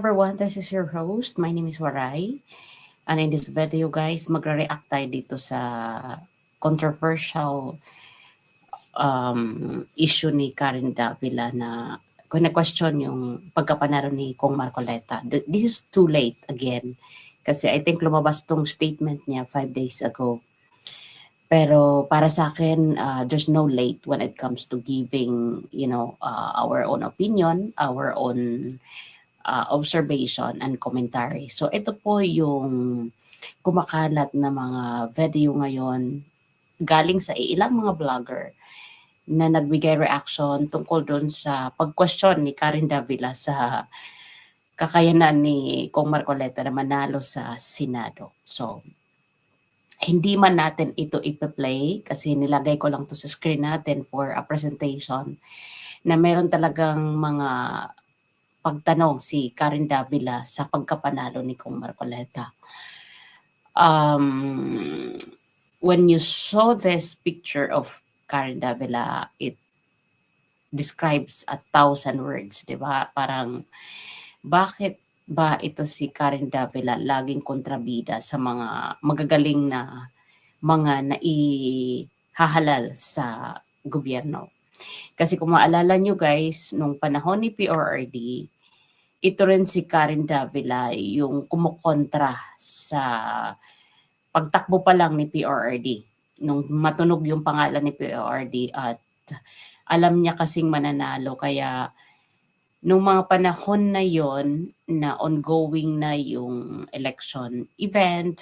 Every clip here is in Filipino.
Everyone, this is your host. My name is Waray. And in this video guys, magre-react tayo dito sa controversial um, issue ni Karen Davila na kung na-question yung pagkapanaro ni Kong Marcoleta. Th- This is too late again. Kasi I think lumabas tong statement niya five days ago. Pero para sa akin, uh, there's no late when it comes to giving, you know, uh, our own opinion, our own uh, observation and commentary. So ito po yung kumakalat na mga video ngayon galing sa ilang mga vlogger na nagbigay reaction tungkol doon sa pag-question ni Karen Davila sa kakayanan ni Kong Marcoleta na manalo sa Senado. So, hindi man natin ito ipa-play kasi nilagay ko lang to sa screen natin for a presentation na meron talagang mga pagtanong si Karen Davila sa pagkapanalo ni Kong Marcoleta. Um, when you saw this picture of Karen Davila, it describes a thousand words, di ba? Parang, bakit ba ito si Karen Davila laging kontrabida sa mga magagaling na mga naihahalal sa gobyerno? Kasi kung maalala nyo guys, nung panahon ni PRRD, ito rin si Karen Davila yung kumukontra sa pagtakbo pa lang ni PRRD. Nung matunog yung pangalan ni PRRD at alam niya kasing mananalo kaya nung mga panahon na yon na ongoing na yung election event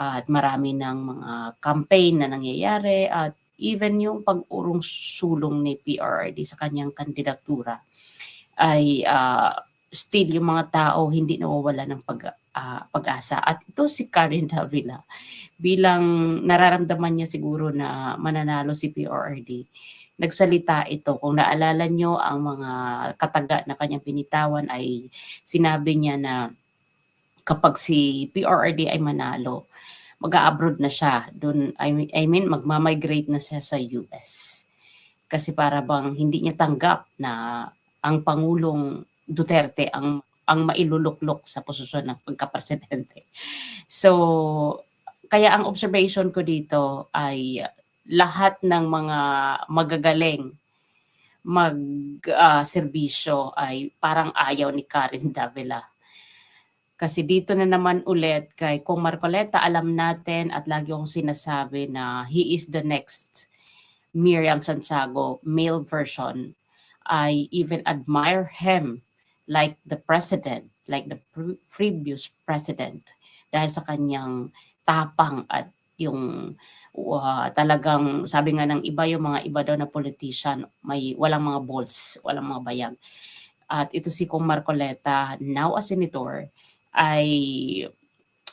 at marami ng mga campaign na nangyayari at even yung pag-urong sulong ni PRRD sa kanyang kandidatura ay ah, still yung mga tao hindi nawawala ng pag ah, pag-asa at ito si Karen Davila bilang nararamdaman niya siguro na mananalo si PRRD nagsalita ito. Kung naalala nyo, ang mga kataga na kanyang pinitawan ay sinabi niya na kapag si PRRD ay manalo, mag-abroad na siya. Doon, I mean, I mean magmamigrate na siya sa US. Kasi para bang hindi niya tanggap na ang Pangulong Duterte ang ang mailuluklok sa posisyon ng pagka-presidente. So, kaya ang observation ko dito ay lahat ng mga magagaling mag ah, serbisyo ay parang ayaw ni Karen Davila. Kasi dito na naman ulit kay Kung Marcoleta, alam natin at lagi akong sinasabi na he is the next Miriam Santiago male version. I even admire him like the president, like the pre- previous president dahil sa kanyang tapang at yung uh, talagang sabi nga ng iba yung mga iba daw na politician may walang mga balls, walang mga bayag. At ito si Kong Marcoleta, now a senator, ay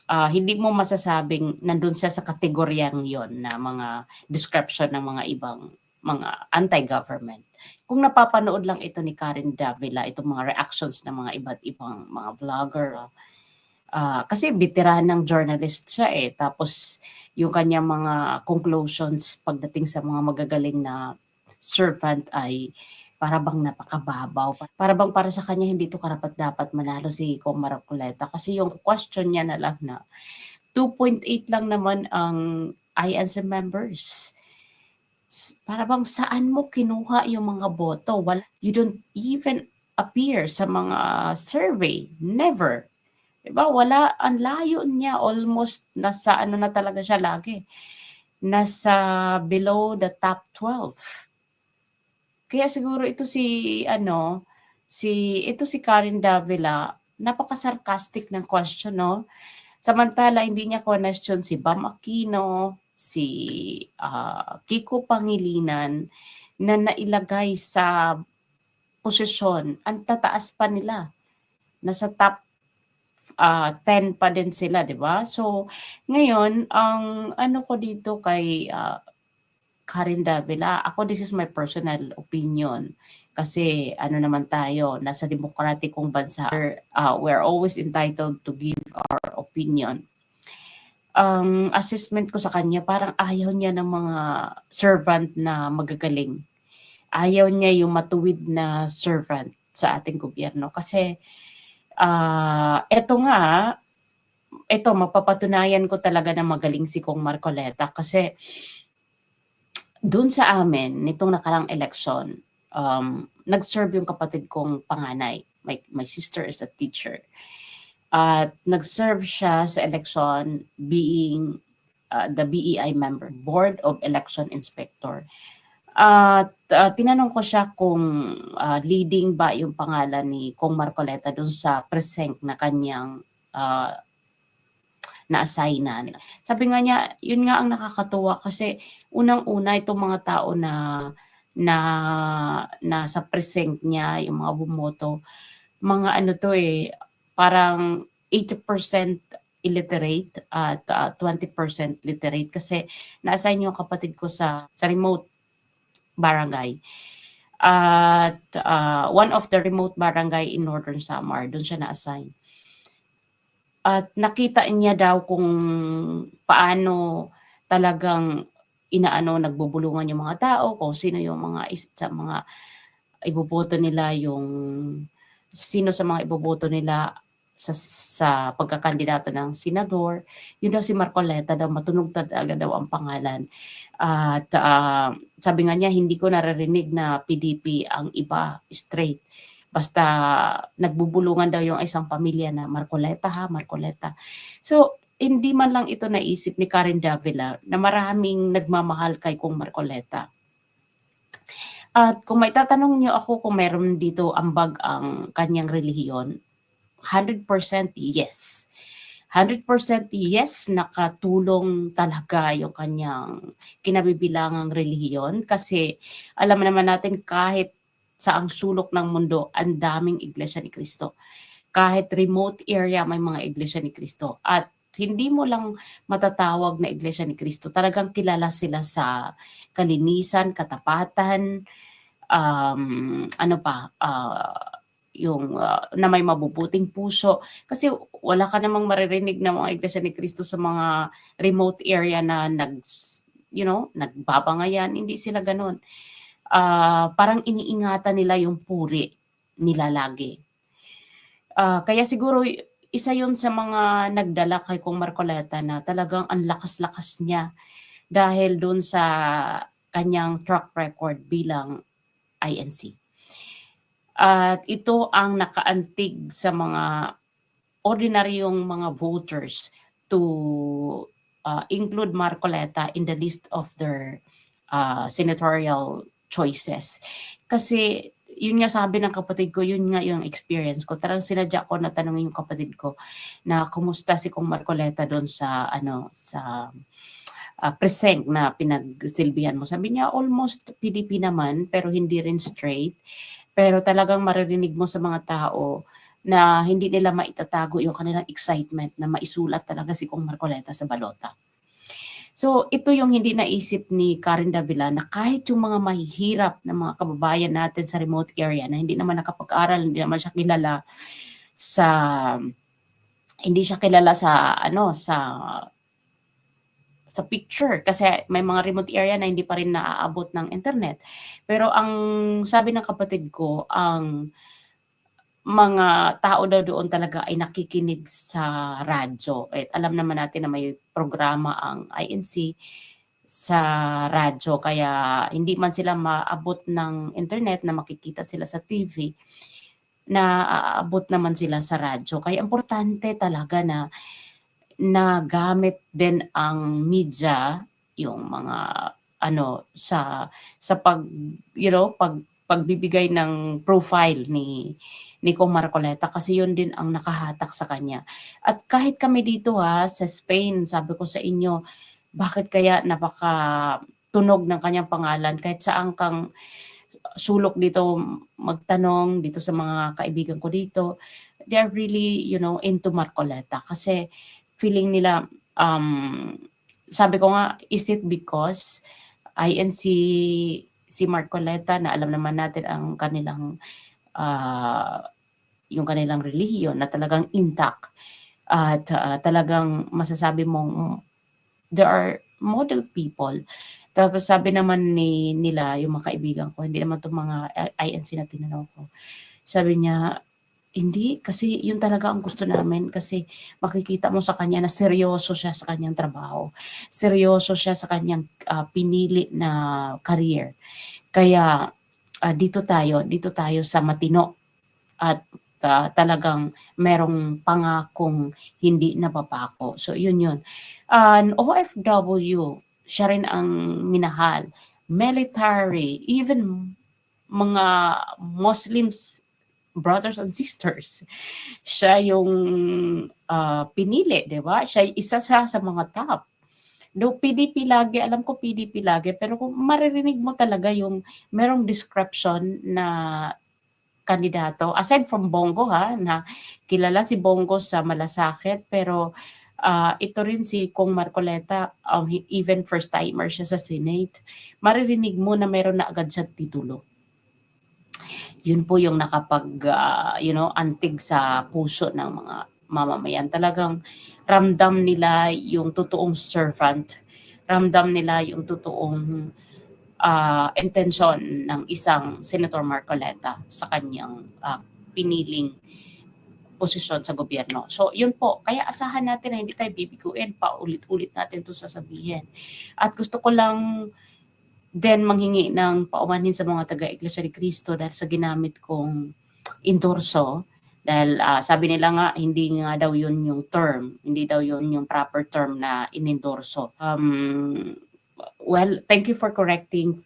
ah, hindi mo masasabing nandun siya sa kategoryang yon na mga description ng mga ibang mga anti-government. Kung napapanood lang ito ni Karen Davila, itong mga reactions ng mga iba't ibang mga vlogger, ah, kasi veteran ng journalist siya eh. Tapos yung kanyang mga conclusions pagdating sa mga magagaling na servant ay para bang napakababaw. Para bang para sa kanya hindi to karapat dapat manalo si Kong Maraculeta. Kasi yung question niya na lang na 2.8 lang naman ang INC members. Para bang saan mo kinuha yung mga boto? Wala, you don't even appear sa mga survey. Never. Diba? Wala, ang layo niya. Almost nasa ano na talaga siya lagi. Nasa below the top 12. Kaya siguro ito si ano, si ito si Karen Davila, napaka-sarcastic ng question, no? Samantala hindi niya question si Bam Aquino, si ah, Kiko Pangilinan na nailagay sa posisyon, ang tataas pa nila. Nasa top ah, 10 pa din sila, 'di ba? So ngayon, ang ano ko dito kay ah, Karen Davila, ako this is my personal opinion. Kasi ano naman tayo, nasa demokratikong bansa, uh, we're always entitled to give our opinion. Ang assessment ko sa kanya, parang ayaw niya ng mga servant na magagaling. Ayaw niya yung matuwid na servant sa ating gobyerno. Kasi Ah, eto nga, eto mapapatunayan ko talaga na magaling si Kong Marcoleta kasi dun sa amin nitong nakarang election, um, nag-serve yung kapatid kong panganay. My, my sister is a teacher. At nag-serve siya sa election being uh, the BEI member, Board of Election Inspector. At uh, tinanong ko siya kung uh, leading ba yung pangalan ni Kong Marcoleta dun sa precinct na kanyang uh, na-assignan. Sabi nga niya, yun nga ang nakakatuwa kasi unang-una itong mga tao na na nasa precinct niya, yung mga bumoto, mga ano to eh, parang 80% illiterate at uh, 20% literate kasi na-assign yung kapatid ko sa, sa remote barangay. At uh, one of the remote barangay in Northern Samar, doon siya na-assign. At nakita niya daw kung paano talagang inaano nagbubulungan yung mga tao, kung sino yung mga sa mga iboboto nila yung sino sa mga iboboto nila sa, sa pagkakandidato ng senador, yun daw si Marcoleta daw, matunog talaga daw ang pangalan. At uh, sabi nga niya, hindi ko naririnig na PDP ang iba, straight. Basta nagbubulungan daw yung isang pamilya na Marcoleta ha, Marcoleta. So, hindi man lang ito naisip ni Karen Davila na maraming nagmamahal kay kong Marcoleta. At kung may tatanong niyo ako kung meron dito ambag ang kanyang relihiyon, 100% yes. 100% yes, nakatulong talaga yung kanyang kinabibilangang relihiyon kasi alam naman natin kahit sa ang sulok ng mundo, ang daming iglesia ni Kristo. Kahit remote area, may mga iglesia ni Kristo. At hindi mo lang matatawag na iglesia ni Kristo. Talagang kilala sila sa kalinisan, katapatan, um, ano pa, uh, yung uh, na may mabubuting puso kasi wala ka namang maririnig ng mga iglesia ni Kristo sa mga remote area na nag you know nagbabangayan hindi sila ganoon uh, parang iniingatan nila yung puri nila lagi uh, kaya siguro isa yon sa mga nagdala kay Kong Marcoleta na talagang ang lakas-lakas niya dahil doon sa kanyang track record bilang INC. At ito ang nakaantig sa mga ordinaryong mga voters to uh, include Marcoleta in the list of their uh, senatorial choices. Kasi yun nga sabi ng kapatid ko, yun nga yung experience ko. Tarang sinadya ko na tanongin yung kapatid ko na kumusta si Kong Marcoleta doon sa ano sa uh, precinct na pinagsilbihan mo. Sabi niya almost PDP naman pero hindi rin straight pero talagang maririnig mo sa mga tao na hindi nila maitatago yung kanilang excitement na maisulat talaga si Kong Marcoleta sa balota. So ito yung hindi naisip ni Karen Davila na kahit yung mga mahihirap na mga kababayan natin sa remote area na hindi naman nakapag-aral, hindi naman siya kilala sa hindi siya kilala sa ano sa sa picture kasi may mga remote area na hindi pa rin naaabot ng internet. Pero ang sabi ng kapatid ko, ang mga tao daw doon talaga ay nakikinig sa radyo. At alam naman natin na may programa ang INC sa radyo kaya hindi man sila maabot ng internet na makikita sila sa TV na aabot naman sila sa radyo. Kaya importante talaga na na gamit din ang media yung mga ano sa sa pag you know pag pagbibigay ng profile ni ni Kong Marcoleta kasi yun din ang nakahatak sa kanya. At kahit kami dito ha sa Spain, sabi ko sa inyo, bakit kaya napaka tunog ng kanyang pangalan kahit saan kang sulok dito magtanong dito sa mga kaibigan ko dito, they are really, you know, into Marcoleta kasi feeling nila, um, sabi ko nga, is it because INC si Marcoleta na alam naman natin ang kanilang uh, yung kanilang relihiyon na talagang intact at uh, talagang masasabi mong there are model people. Tapos sabi naman ni nila, yung mga kaibigan ko, hindi naman itong mga INC na tinanong ko, sabi niya, Hindi, kasi yun talaga ang gusto namin kasi makikita mo sa kanya na seryoso siya sa kanyang trabaho. Seryoso siya sa kanyang ah, pinili na career. Kaya ah, dito tayo, dito tayo sa matino at ah, talagang merong pangakong hindi napapako. So yun yun. An OFW, siya rin ang minahal. Military, even mga Muslims brothers and sisters. Siya yung ah, pinili, di ba? Siya isa sa sa mga top. No, PDP lagi, alam ko PDP lagi, pero kung maririnig mo talaga yung merong description na kandidato, aside from Bongo ha, na kilala si Bongo sa Malasakit, pero ah, ito rin si Kong Marcoleta, um, even first timer siya sa Senate, maririnig mo na meron na agad siya titulo yun po yung nakapag, ah, you know, antig sa puso ng mga mamamayan. Talagang ramdam nila yung totoong servant. Ramdam nila yung totoong ah, intensyon ng isang Senator Marcoleta sa kanyang ah, piniling posisyon sa gobyerno. So, yun po. Kaya asahan natin na hindi tayo bibiguin. Paulit-ulit natin to sasabihin. At gusto ko lang then manghingi ng paumanhin sa mga taga-Iglesia ni Cristo dahil sa ginamit kong endorso dahil ah, sabi nila nga hindi nga daw yun yung term, hindi daw yun yung proper term na inendorso. Um, well, thank you for correcting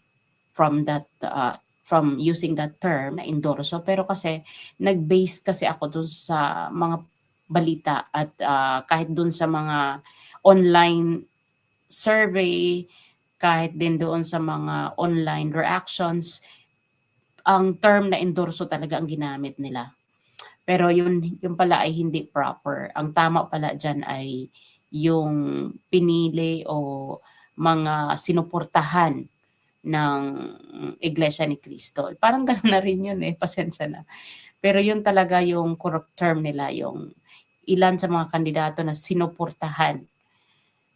from that uh, from using that term na endorso pero kasi nag-base kasi ako dun sa mga balita at ah, kahit dun sa mga online survey kahit din doon sa mga online reactions, ang term na endorso talaga ang ginamit nila. Pero yun, yun pala ay hindi proper. Ang tama pala dyan ay yung pinili o mga sinuportahan ng Iglesia ni Cristo. Parang gano'n na rin yun eh, pasensya na. Pero yun talaga yung correct term nila, yung ilan sa mga kandidato na sinuportahan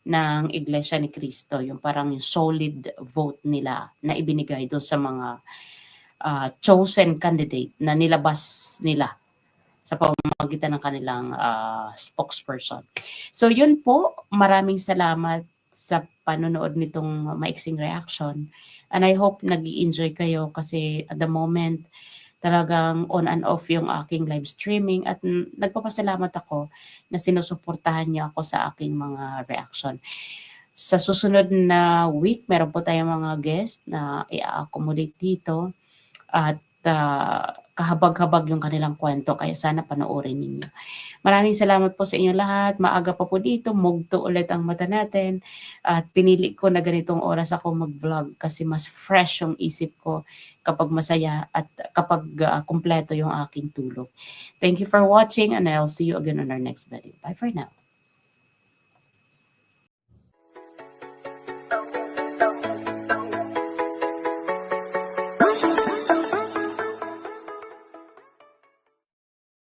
ng Iglesia ni Cristo, yung parang yung solid vote nila na ibinigay doon sa mga ah, chosen candidate na nilabas nila sa pamamagitan ng kanilang ah, spokesperson. So yun po, maraming salamat sa panonood nitong maiksing reaction. And I hope nag enjoy kayo kasi at the moment, talagang on and off yung aking live streaming at nagpapasalamat ako na sinusuportahan niyo ako sa aking mga reaction. Sa susunod na week, meron po tayong mga guest na i-accommodate dito at ah, kahabag-habag yung kanilang kwento kaya sana panoorin ninyo. Maraming salamat po sa inyo lahat. Maaga pa po dito, mugto ulit ang mata natin at pinili ko na ganitong oras ako mag-vlog kasi mas fresh yung isip ko kapag masaya at kapag ah, kumpleto yung aking tulog. Thank you for watching and I'll see you again on our next video. Bye for now.